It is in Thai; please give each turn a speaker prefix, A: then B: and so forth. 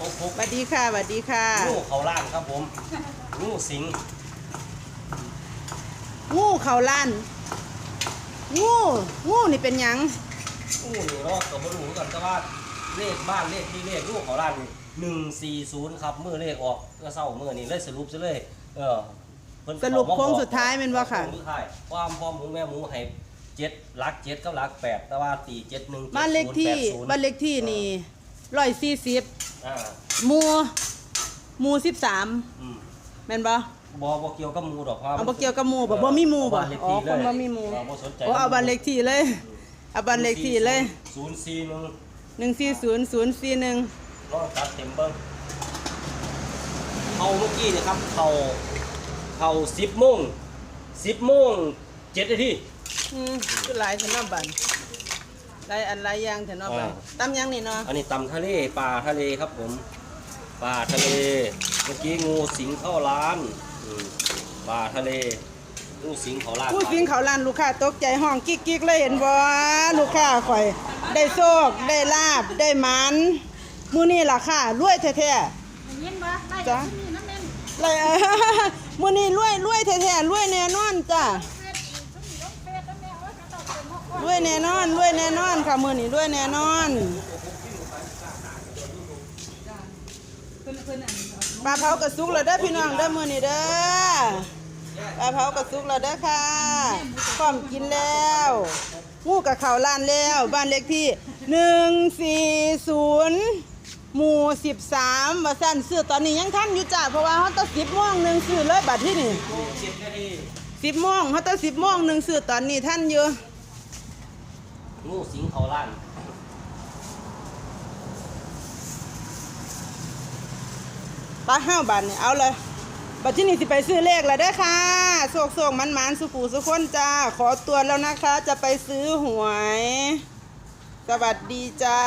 A: หกหก
B: สวัสดีค่ะสวัสดีค่ะ
A: งูเขาล่างครับผมงูสิง
B: งูเขาล้านงูงูนี่เป็นหยัง
A: งูนี่เนาะก็บ่รู้กันแต่ว่าเลขบ้านเลขที่เลขงูเขาล่างหนึ่งสี่ศูนย์ครับมือเลขออกก็เศร้ามือนี่เลยสรุปซะเลย เออเพิ่น
B: สรุป
A: เข้ามา
B: โค้งสุดท้ายแม่นบ่ค่ะ
A: โงสุดท้ายความพ่อหมูแม่หมูให้เจ็ดหลักเจ็ดกับหลักแปดแต่ว่าตีเจ็ดหนึ่ง
B: บ้านเลขที่บ้านเลขที่นี่ร้อยสี่สิบ
A: อ่า
B: หมู่หมู่สิบสาม
A: อืม
B: แม่นบ่
A: บ่บ่เกี่ยวกับหมูดอกเพราะ
B: เอาบ่เกี่ยวกับหมู่บ่บ่มีหมู่บ่
A: เอาานเลข
B: อ๋อ
A: ที่
B: คน
A: เลย
B: บ่มีหมู่
A: เราบ่สนใจ
B: โอ้เอาบ้านเลขที่เลยเอาบ้านเลขที่เลย
A: ศูนย์สี่หนึ่ง
B: หนึ่งสี่ศูนย์ศูนย์สี่หนึ่ง
A: ลองตัดเต็มเบิ้งเขาเมื่อกี้นี่ครับเขาเขาสิบโมงสิบโมงเจ็ดนาที
B: อืมคือหลายเถอะเนาะบัน หลายอันหลายอย่างเถอะเนาะบัน
A: อ่า
B: ตำยังนี่เนาะ
A: อันนี้ตำทะเลปลาทะเลครับผมปลาทะเล เมื่อกี้งูสิงเข้าร้านอืมปลาทะเลงูสิงเขาร้าน
B: ผู้สิงเขาล้านลูกค้าตกใจห้องกิ๊กๆเลยเห็นบ่ลูกค้าข่อย ได้โชคได้ลาบได้หมันมื้อนี้ล่ะค่ะรวยแท้
C: ได้ยินบ่ได้
B: จ๊ะ
C: ที่นี่น้ำแม่น
B: ๆเลยมื้อนี้รวยรวยแท้ๆรวยแน่นอนจ้ะ
C: เป็นหกคน
B: รวยแน่นอนรวยแน่นอนค่ะมือนี้รวยแน่นอนปลาเผากระสุกแล้วเด้พี่น้องเด้มือนี้เด้อปลาเผากระสุกแล้วเด้ค่ะพร้อมกินแล้วงูกับข้าวล้านแล้ว บ้านเลขที่140หมู่13ว่าซั่นซื้อตอนนี้ยังทันอยู่จ้ะเพราะว่าเฮาต้อง10โมงหนึ่งซื้อเลยบัดที่นี่
A: เจ็ดนาที
B: 10โมงเฮาต้อง10โมงหนึ่งซื้อตอนนี้ทันอยู่
A: งูสิงเขาล้าน
B: ปลาห้าบาทเนี่ยเอาเลยบัดที่นี่สิไปซื้อเลขแล้วได้อค่ะโศกโศกมันมันๆสุปูสุคนจ้า ขอตัวแล้วนะคะ จะไปซื้อหวย สวัสดีจ้า